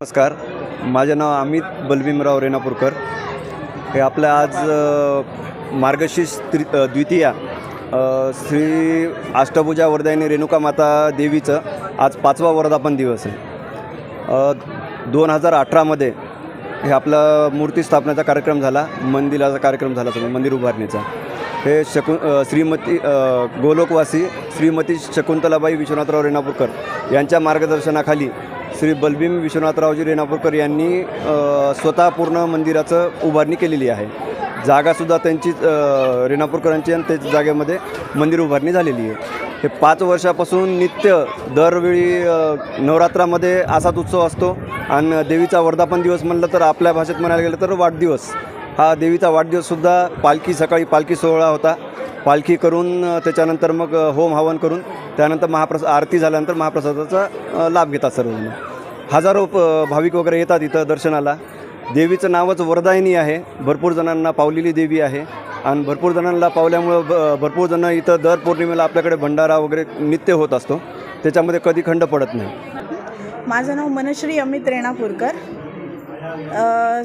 नमस्कार. माझे नाव अमित बलभीमराव रेणापूरकर. हे आपलं आज मार्गशीर्ष त्रि द्वितीया श्री अष्टभुजा वरदायनी रेणुका माता देवीचं आज पाचवा वर्धापन दिवस आहे. दोन हजार अठरामध्ये हे आपला मूर्ती स्थापनेचा कार्यक्रम झाला मंदिराचा कार्यक्रम झाला सगळं मंदिर उभारणीचा. हे शकु श्रीमती गोलोकवासी श्रीमती शकुंतलाबाई विश्वनाथराव रेणापूरकर यांच्या मार्गदर्शनाखाली श्री बलबीम विश्वनाथरावजी रेणापूरकर यांनी स्वतः पूर्ण मंदिराचं उभारणी केलेली आहे. जागासुद्धा त्यांची रेणापूरकरांची आणि त्याच जागेमध्ये मंदिर उभारणी झालेली आहे. हे पाच वर्षापासून नित्य दरवेळी नवरात्रामध्ये असाच उत्सव असतो आणि देवीचा वर्धापन दिवस म्हणलं तर आपल्या भाषेत म्हणायला गेलं तर वाढदिवस. हा देवीचा वाढदिवससुद्धा पालखी सकाळी पालखी सोहळा होता. पालखी करून त्याच्यानंतर मग होम हवन करून त्यानंतर महाप्रसाद आरती झाल्यानंतर महाप्रसादाचा लाभ घेतात सर्वजण. हजारो प भाविक वगैरे येतात इथं दर्शनाला. देवीचं नावच वरदायिनी आहे. भरपूर जणांना पावलेली देवी आहे. आणि भरपूर जणांना पावल्यामुळं ब भरपूर जणं इथं दर पौर्णिमेला आपल्याकडे भंडारा वगैरे नित्य होत असतो. त्याच्यामध्ये कधी खंड पडत नाही. माझं नाव मनश्री अमित रेणापूरकर.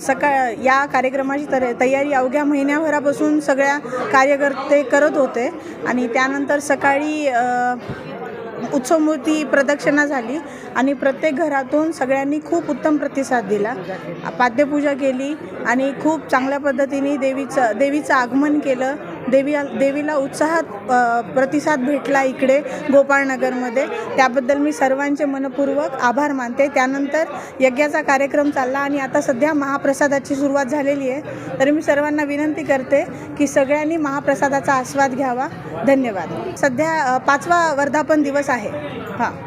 सकाळ या कार्यक्रमाची तर तयारी अवघ्या महिन्याभरापासून सगळ्या कार्यकर्ते करत होते. आणि त्यानंतर सकाळी उत्सवमूर्ती प्रदक्षिणा झाली आणि प्रत्येक घरातून सगळ्यांनी खूप उत्तम प्रतिसाद दिला. पाद्यपूजा केली आणि खूप चांगल्या पद्धतीने देवीचं देवीचं आगमन केलं. देवी देवीला उत्साहात प्रतिसाद भेटला इकडे गोपाळनगरमध्ये. त्याबद्दल मी सर्वांचे मनपूर्वक आभार मानते. त्यानंतर यज्ञाचा कार्यक्रम चालला आणि आता सध्या महाप्रसादाची सुरुवात झालेली आहे. तर मी सर्वांना विनंती करते की सगळ्यांनी महाप्रसादाचा आस्वाद घ्यावा. धन्यवाद. सध्या पाचवा वर्धापन दिवस आहे. हां.